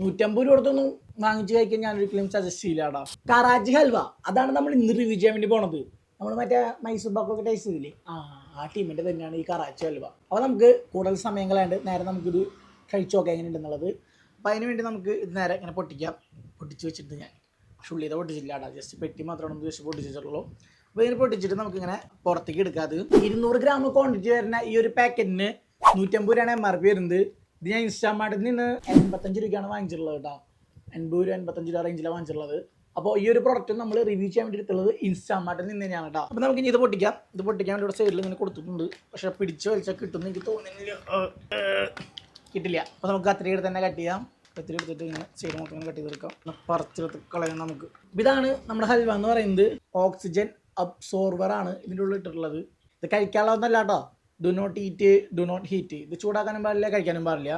നൂറ്റമ്പത് രൂപ കൊടുത്തൊന്നും വാങ്ങിച്ച് കഴിക്കാൻ ഞാൻ ഒരിക്കലും സജസ്റ്റ് ചെയ്യില്ലാടാ. കറാച്ചി ഹൽവ. അതാണ് നമ്മൾ ഇന്ന് റിവ്യൂ ചെയ്യാൻ വേണ്ടി പോണത്. നമ്മൾ മറ്റേ മൈസൂർ പാക്കൊക്കെ ടേസ്റ്റ് ചെയ്തില്ലേ? ആ ആ ടീമിന്റെ തന്നെയാണ് ഈ കറാച്ചി ഹൽവ. അപ്പോൾ നമുക്ക് കൂടുതൽ സമയങ്ങളായിട്ട് നേരെ നമുക്കിത് കഴിച്ചു നോക്കാം എങ്ങനെയുണ്ടെന്നുള്ളത്. അപ്പോൾ അതിന് വേണ്ടി നമുക്ക് ഇത് നേരെ ഇങ്ങനെ പൊട്ടിക്കാം. പൊട്ടിച്ച് വെച്ചിട്ട് ഞാൻ ഷുള്ളിത പൊട്ടിച്ചില്ല പൊട്ടിച്ചില്ലാടാ ജസ്റ്റ് പെട്ടി മാത്രമാണ് ഒന്ന് ജസ്റ്റ് പൊട്ടിച്ചിട്ടുള്ളൂ അപ്പോൾ ഇതിന് പൊട്ടിച്ചിട്ട് നമുക്കിങ്ങനെ പുറത്തേക്ക് എടുക്കാം. അത് ഇരുന്നൂറ് ഗ്രാം ക്വാണ്ടിറ്റി വരുന്ന ഈ ഒരു പാക്കറ്റിന് നൂറ്റമ്പത് രൂപയാണ് എം ആർ പി വരുന്നത്. ഇത് ഞാൻ ഇൻസ്റ്റാമാർട്ടിൽ നിന്ന് എൺപത്തഞ്ച് രൂപയാണ് വാങ്ങിച്ചിട്ടുള്ളത് കേട്ടോ. എൺപത് രൂപ എൺപത്തഞ്ച് രൂപ റേഞ്ചിലാണ് വാങ്ങിച്ചിട്ടുള്ളത്. അപ്പോൾ ഈ ഒരു പ്രോഡക്റ്റ് നമ്മൾ റിവ്യൂ ചെയ്യാൻ വേണ്ടി എടുത്തുള്ളത് ഇൻസ്റ്റാമാർട്ടിൽ നിന്ന് തന്നെയാണ് കേട്ടോ. അപ്പോൾ നമുക്ക് ഇനി ഇത് പൊട്ടിക്കാം. ഇത് പൊട്ടിക്കാൻ വേണ്ടി ഇവിടെ സൈഡിൽ ഇങ്ങനെ കൊടുത്തിട്ടുണ്ട്. പക്ഷേ പിടിച്ച് വലിച്ചാൽ കിട്ടുമെന്ന് എനിക്ക് തോന്നുന്നില്ല. കിട്ടില്ല. അപ്പോൾ നമുക്ക് കത്തിരിയുടെ തന്നെ കട്ട് ചെയ്യാം. കത്തിരി എടുത്തിട്ട് ഇങ്ങനെ സൈഡ് മൊത്തം ഇങ്ങനെ കട്ട് ചെയ്തെടുക്കാം. പറിച്ചെടുത്ത് കളയാം നമുക്ക്. ഇതാണ് നമ്മുടെ ഹൽവ എന്ന് പറയുന്നത്. ഓക്സിജൻ അബ്സോർവർ ആണ് ഇതിന്റെ ഉള്ളിൽ ഇട്ടിട്ടുള്ളത്. ഇത് കഴിക്കാനുള്ളതൊന്നല്ല കേട്ടോ. Do not eat do not heat ഇത് ചൂടാക്കാനും പാടില്ല കഴിക്കാനും പാടില്ല.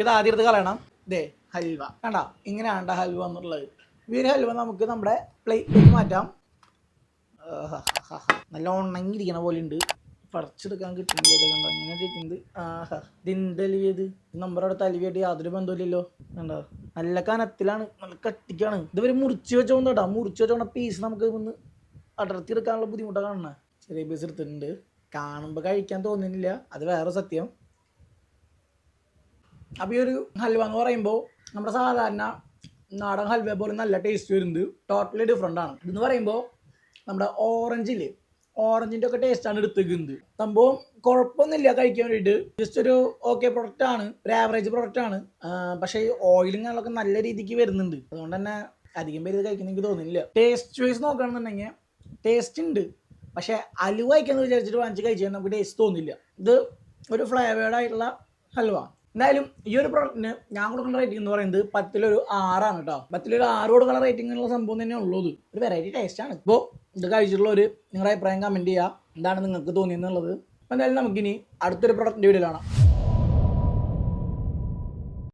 ഇത് ആദ്യം എടുത്ത് കളയണം. ദേ ഹൽവ. കണ്ട? ഇങ്ങനെയാണ് ഹൽവ എന്നുള്ളത്. ഈ ഒരു ഹൽവ നമുക്ക് നമ്മുടെ പ്ലേറ്റിലേക്ക് മാറ്റാം. നല്ല ഉണങ്ങിയിരിക്കണ പോലെ ഉണ്ട്. പറിച്ചെടുക്കാൻ കിട്ടുന്നില്ല. കണ്ടോ ഇങ്ങനെ ഇതിന്റെ അലിവിയത് നമ്പറോടെ തലിവിയായിട്ട് യാതൊരു ബന്ധമില്ലല്ലോ കണ്ടോ? നല്ല കനത്തിലാണ്. നല്ല കട്ടിക്കാണ്. ഇതുവരെ മുറിച്ച് വെച്ചോണ്ട് കേട്ടോ. മുറിച്ച് വെച്ചോണ്ട പീസ് നമുക്ക് ഒന്ന് അടർത്തി എടുക്കാനുള്ള ബുദ്ധിമുട്ടാണ് കാണുന്നത്. ചെറിയ പീസ് എടുത്തിട്ടുണ്ട്. കാണുമ്പോൾ കഴിക്കാൻ തോന്നുന്നില്ല അത് വേറെ സത്യം. അപ്പോൾ ഈ ഒരു ഹൽവ എന്ന് പറയുമ്പോൾ നമ്മുടെ സാധാരണ നാടൻ ഹൽവ പോലെ നല്ല ടേസ്റ്റ് വരുന്നത്. ടോട്ടലി ഡിഫറെന്റ് ആണ്. ഇതെന്ന് പറയുമ്പോൾ നമ്മുടെ ഓറഞ്ചിൽ ഓറഞ്ചിന്റെ ഒക്കെ ടേസ്റ്റാണ് എടുത്തേക്കുന്നത്. സംഭവം കുഴപ്പമൊന്നുമില്ല കഴിക്കാൻ വേണ്ടിയിട്ട്. ജസ്റ്റ് ഒരു ഓക്കെ പ്രൊഡക്റ്റ് ആണ്. ഒരു ആവറേജ് പ്രൊഡക്റ്റ് ആണ്. പക്ഷേ ഈ ഓയിലും കാര്യങ്ങളൊക്കെ നല്ല രീതിക്ക് വരുന്നുണ്ട്. അതുകൊണ്ട് തന്നെ അധികം പേര് ഇത് കഴിക്കുന്ന എനിക്ക് തോന്നുന്നില്ല ടേസ്റ്റ് വൈസ് നോക്കുകയാണെന്നുണ്ടെങ്കിൽ ടേസ്റ്റ് ഉണ്ട്. പക്ഷേ അലുവ കഴിക്കാന്ന് വിചാരിച്ചിട്ട് വാങ്ങിച്ച് കഴിച്ചാൽ നമുക്ക് ടേസ്റ്റ് തോന്നില്ല. ഇത് ഒരു ഫ്ലേവേർഡ് ആയിട്ടുള്ള ഹൽവ. എന്തായാലും ഈ ഒരു പ്രോഡക്റ്റിന് ഞാൻ കൊടുക്കുന്ന റേറ്റിംഗ് എന്ന് പറയുന്നത് പത്തിലൊരു ആറാണ് കേട്ടോ പത്തിലൊരു ആറ് കൊടുക്കുന്ന റേറ്റിംഗ് ഉള്ള സംഭവം തന്നെ ഉള്ളത് ഒരു വെറൈറ്റി ടേസ്റ്റ് ആണ്. ഇപ്പോൾ ഇത് ഒരു നിങ്ങളുടെ അഭിപ്രായം കമന്റ് ചെയ്യുക എന്താണ് നിങ്ങൾക്ക് തോന്നിയെന്നുള്ളത്. അപ്പോൾ എന്തായാലും നമുക്കിനി അടുത്തൊരു പ്രൊഡക്റ്റിന്റെ വീഡിയോ കാണാം.